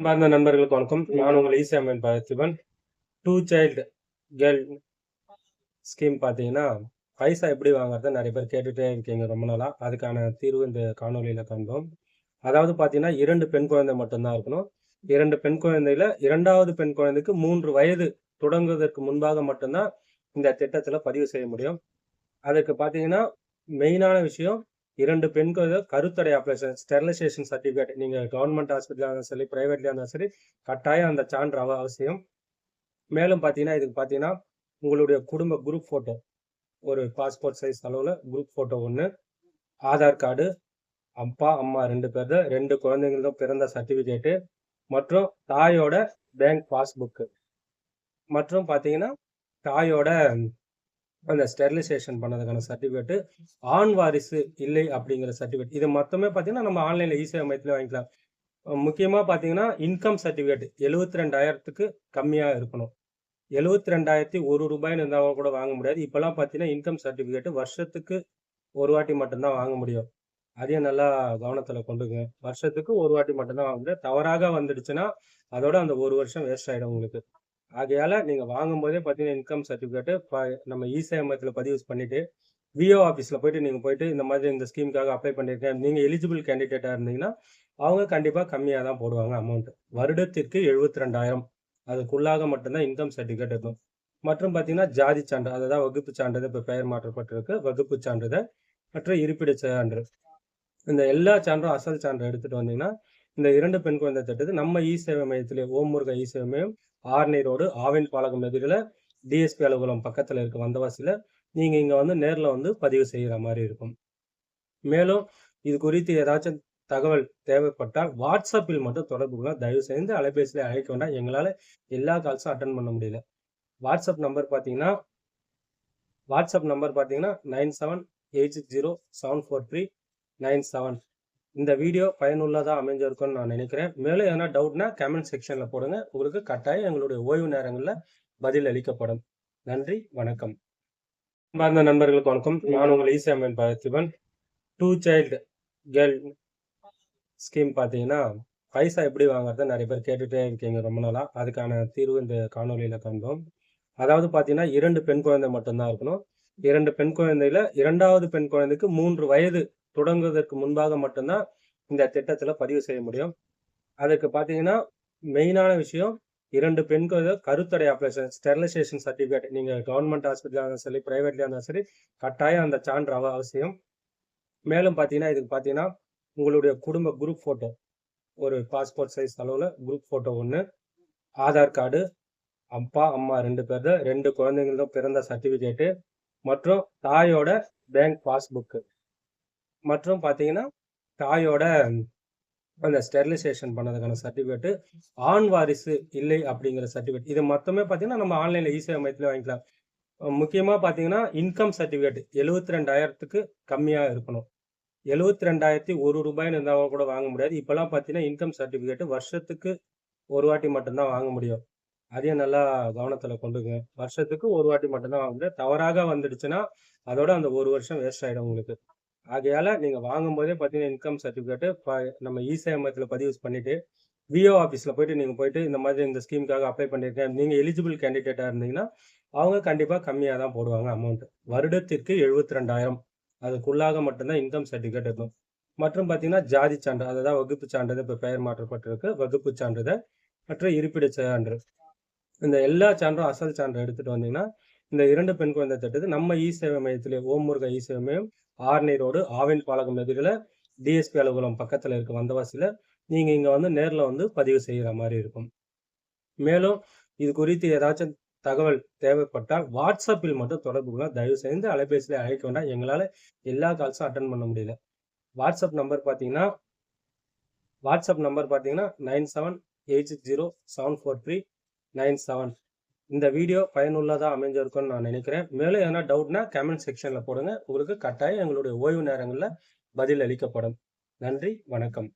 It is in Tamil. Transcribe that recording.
அன்பார்ந்த நண்பர்களுக்கு வணக்கம். நான் உங்கள் easy Parthiban two child girl scheme பார்த்தீங்கன்னா பைசா எப்படி வாங்குறத நிறைய பேர் கேட்டுகிட்டே இருக்கீங்க ரொம்ப நாளாக அதுக்கான தீர்வு இந்த காணொலியில் கண்டோம். அதாவது பார்த்தீங்கன்னா இரண்டு பெண் குழந்தை மட்டும்தான் இருக்கணும். இரண்டு பெண் குழந்தையில இரண்டாவது பெண் குழந்தைக்கு மூன்று வயது தொடங்குவதற்கு முன்பாக மட்டும்தான் இந்த திட்டத்தில் பதிவு செய்ய முடியும். அதுக்கு பார்த்தீங்கன்னா மெயினான விஷயம் இரண்டு பெண் கருத்தடை ஆப்ரேஷன் ஸ்டெர்லைசேஷன் சர்டிஃபிகேட் நீங்கள் கவர்மெண்ட் ஹாஸ்பிட்டலாக இருந்தாலும் சரி ப்ரைவேட்லேயே இருந்தாலும் சரி கட்டாயம் அந்த சான்று அவ- அவசியம். மேலும் பார்த்தீங்கன்னா இதுக்கு பார்த்தீங்கன்னா உங்களுடைய குடும்ப குரூப் ஃபோட்டோ ஒரு பாஸ்போர்ட் சைஸ் அளவில் குரூப் ஃபோட்டோ ஒன்று ஆதார் கார்டு அப்பா அம்மா ரெண்டு பேர் தான் ரெண்டு குழந்தைங்களுக்கும் பிறந்த சர்டிஃபிகேட்டு மற்றும் தாயோட பேங்க் பாஸ்புக்கு மற்றும் பார்த்தீங்கன்னா தாயோட அந்த ஸ்டெரிலைசேஷன் பண்ணதுக்கான சர்டிஃபிகேட்டு ஆண் வாரிசு இல்லை அப்படிங்கிற சர்டிஃபிகேட் இது மொத்தமே பார்த்தீங்கன்னா நம்ம ஆன்லைனில் ஈஸியாக மையத்தில் வாங்கிக்கலாம். முக்கியமாக பார்த்தீங்கன்னா இன்கம் சர்டிஃபிகேட் எழுபத்தி ரெண்டாயிரத்துக்கு கம்மியாக இருக்கணும். எழுபத்தி ரெண்டாயிரத்தி ஒரு ரூபாய்னு இருந்தால் கூட வாங்க முடியாது. இப்போல்லாம் பார்த்தீங்கன்னா இன்கம் சர்டிஃபிகேட் வருஷத்துக்கு ஒரு வாட்டி மட்டும்தான் வாங்க முடியும். அதையும் நல்லா கவனத்தில் கொண்டுங்க. வருஷத்துக்கு ஒரு வாட்டி மட்டும்தான் வாங்க முடியும். தவறாக வந்துடுச்சுன்னா அதோட அந்த ஒரு வருஷம் வேஸ்ட் ஆகிடும் உங்களுக்கு. ஆகையால் நீங்கள் வாங்கும்போதே பார்த்தீங்கன்னா இன்கம் சர்டிஃபிகேட்டு நம்ம இசேவை மையத்தில் பதிவு பண்ணிவிட்டு விஓ ஆஃபீஸில் போயிட்டு நீங்கள் போயிட்டு இந்த மாதிரி இந்த ஸ்கீமுக்காக அப்ளை பண்ணியிருக்கேன் நீங்கள் எலிஜிபிள் கேண்டிடேட்டாக இருந்தீங்கன்னா அவங்க கண்டிப்பாக கம்மியாக தான் போடுவாங்க அமௌண்ட் வருடத்திற்கு எழுபத்தி ரெண்டாயிரம் அதுக்குள்ளாக மட்டும்தான் இன்கம் சர்டிஃபிகேட் இருக்கும். மற்றும் பார்த்தீங்கன்னா ஜாதி சான்று அதுதான் வகுப்பு சான்றிதழ் இப்போ பெயர் மாற்றப்பட்டிருக்கு. வகுப்பு சான்றிதழ் மற்றும் இருப்பிட சான்று. இந்த எல்லா சான்றும் அசல் சான்று எடுத்துட்டு வந்தீங்கன்னா இந்த இரண்டு பெண் குழந்தை திட்டத்தை நம்ம இ சேவை மையத்திலே ஓம் முருகா இ சேவை மையம் ஆர்னி ரோடு ஆவின் பாலகம் எதிரில் டிஎஸ்பி அலுவலகம் பக்கத்தில் இருக்க வந்தவாசியில் நீங்கள் இங்கே வந்து நேரில் வந்து பதிவு செய்கிற மாதிரி இருக்கும். மேலும் இது குறித்து ஏதாச்சும் தகவல் தேவைப்பட்டால் வாட்ஸ்அப்பில் மட்டும் தொடர்பு கொள்ள தயவு செய்து அலைபேசியில் அழைக்க வேண்டாம். எங்களால் எல்லா கால்ஸும் அட்டன் பண்ண முடியல. வாட்ஸ்அப் நம்பர் பார்த்தீங்கன்னா வாட்ஸ்அப் நம்பர் பார்த்தீங்கன்னா nine seven eight six zero seven four three nine seven. இந்த வீடியோ பயனுள்ளதாக அமைஞ்சிருக்கும்னு நான் நினைக்கிறேன். மேலும் எதனா டவுட்னா கமெண்ட் செக்ஷனில் போடுங்க. உங்களுக்கு கட்டாயம் எங்களுடைய ஓய்வு நேரங்களில் பதில் அளிக்கப்படும். நன்றி வணக்கம். அந்த நண்பர்களுக்கு வணக்கம். நான் உங்கள் easy Amman Parthiban two child girl scheme பார்த்தீங்கன்னா பைசா எப்படி வாங்குறத நிறைய பேர் கேட்டுகிட்டே இருக்கீங்க ரொம்ப நாளாக அதுக்கான தீர்வு இந்த காணொலியில் கண்டோம். அதாவது பார்த்தீங்கன்னா இரண்டு பெண் குழந்தை மட்டும்தான் இருக்கணும். இரண்டு பெண் குழந்தையில இரண்டாவது பெண் குழந்தைக்கு மூன்று வயது தொடங்குவதற்கு முன்பாக மட்டும்தான் இந்த திட்டத்தில் பதிவு செய்ய முடியும். அதுக்கு பார்த்தீங்கன்னா மெயினான விஷயம் இரண்டு பெண் குழந்தை கருத்தடை ஆப்ரேஷன் ஸ்டெர்லைசேஷன் சர்டிஃபிகேட் நீங்கள் கவர்மெண்ட் ஹாஸ்பிட்டலாக இருந்தாலும் சரி ப்ரைவேட்லேயே இருந்தாலும் சரி கட்டாயம் அந்த சான்று அவ- அவசியம். மேலும் பார்த்தீங்கன்னா இதுக்கு பார்த்தீங்கன்னா உங்களுடைய குடும்ப குரூப் ஃபோட்டோ ஒரு பாஸ்போர்ட் சைஸ் அளவில் குரூப் ஃபோட்டோ ஒன்று ஆதார் கார்டு அப்பா அம்மா ரெண்டு பேர் ரெண்டு குழந்தைங்களும் பிறந்த சர்டிஃபிகேட்டு மற்றும் தாயோட பேங்க் பாஸ்புக்கு மற்றும் பார்த்தீங்கன்னா தாயோட அந்த ஸ்டெர்லைசேஷன் பண்ணதுக்கான சர்டிஃபிகேட்டு ஆண் வாரிசு இல்லை அப்படிங்கிற சர்டிஃபிகேட் இது மொத்தமே பார்த்தீங்கன்னா நம்ம ஆன்லைனில் ஈஸியாக மையத்தில் வாங்கிக்கலாம். முக்கியமாக பார்த்தீங்கன்னா இன்கம் சர்டிஃபிகேட் எழுபத்தி ரெண்டாயிரத்துக்கு கம்மியாக இருக்கணும். எழுபத்தி ரெண்டாயிரத்தி ஒரு ரூபாய்னு இருந்தால் கூட வாங்க முடியாது. இப்போல்லாம் பார்த்தீங்கன்னா இன்கம் சர்டிஃபிகேட் வருஷத்துக்கு ஒரு வாட்டி மட்டும்தான் வாங்க முடியும். அதையும் நல்லா கவனத்தில் கொண்டுங்க. வருஷத்துக்கு ஒரு வாட்டி மட்டும்தான் வாங்க முடியும். தவறாக வந்துடுச்சுன்னா அதோட அந்த ஒரு வருஷம் வேஸ்ட் ஆகிடும் உங்களுக்கு. ஆகையால் நீங்கள் வாங்கும்போதே பார்த்தீங்கன்னா இன்கம் சர்டிஃபிகேட்டு நம்ம இசேவை மையத்தில் பதிவு பண்ணிவிட்டு விஓ ஆஃபீஸில் போயிட்டு நீங்கள் போயிட்டு இந்த மாதிரி இந்த ஸ்கீமுக்காக அப்ளை பண்ணியிருக்கேன் நீங்கள் எலிஜிபிள் கேண்டிடேட்டாக இருந்தீங்கன்னா அவங்க கண்டிப்பாக கம்மியாக தான் போடுவாங்க அமௌண்ட் வருடத்திற்கு எழுபத்தி ரெண்டாயிரம் அதுக்குள்ளாக மட்டும்தான் இன்கம் சர்டிஃபிகேட் இருக்கும். மற்றும் பார்த்தீங்கன்னா ஜாதி சான்று அதுதான் வகுப்பு சான்றிதழ் இப்போ பெயர் மாற்றப்பட்டிருக்கு வகுப்பு சான்றிதழ் மற்றும் இருப்பிட சான்று. இந்த எல்லா சான்றும் அசல் சான்று எடுத்துகிட்டு வந்தீங்கன்னா இந்த இரண்டு பெண் குழந்தை திட்டத்தை நம்ம இ சேவை மையத்திலே ஓம் முருகா இ சேவை மையம் ஆர்னி ரோடு ஆவின் பாலகம் எதிரில் டிஎஸ்பி அலுவலகம் பக்கத்தில் இருக்க வந்தவாசியில் நீங்கள் இங்கே வந்து நேரில் வந்து பதிவு செய்கிற மாதிரி இருக்கும். மேலும் இது குறித்து ஏதாச்சும் தகவல் தேவைப்பட்டால் வாட்ஸ்அப்பில் மட்டும் தொடர்பு கொள்ள தயவு செய்து அலைபேசியில் அழைக்க வேண்டாம். எங்களால் எல்லா கால்ஸும் அட்டன் பண்ண முடியல. வாட்ஸ்அப் நம்பர் பார்த்தீங்கன்னா வாட்ஸ்அப் நம்பர் பார்த்தீங்கன்னா nine seven eight six zero seven four three nine seven இந்த வீடியோ பயனுள்ளதாக அமைஞ்சிருக்கும்னு நான் நினைக்கிறேன். மேலும் எதனா டவுட்னா கமெண்ட் செக்ஷனில் போடுங்க. உங்களுக்கு கட்டாயம் எங்களுடைய ஓய்வு நேரங்களில் பதில் அளிக்கப்படும். நன்றி வணக்கம்.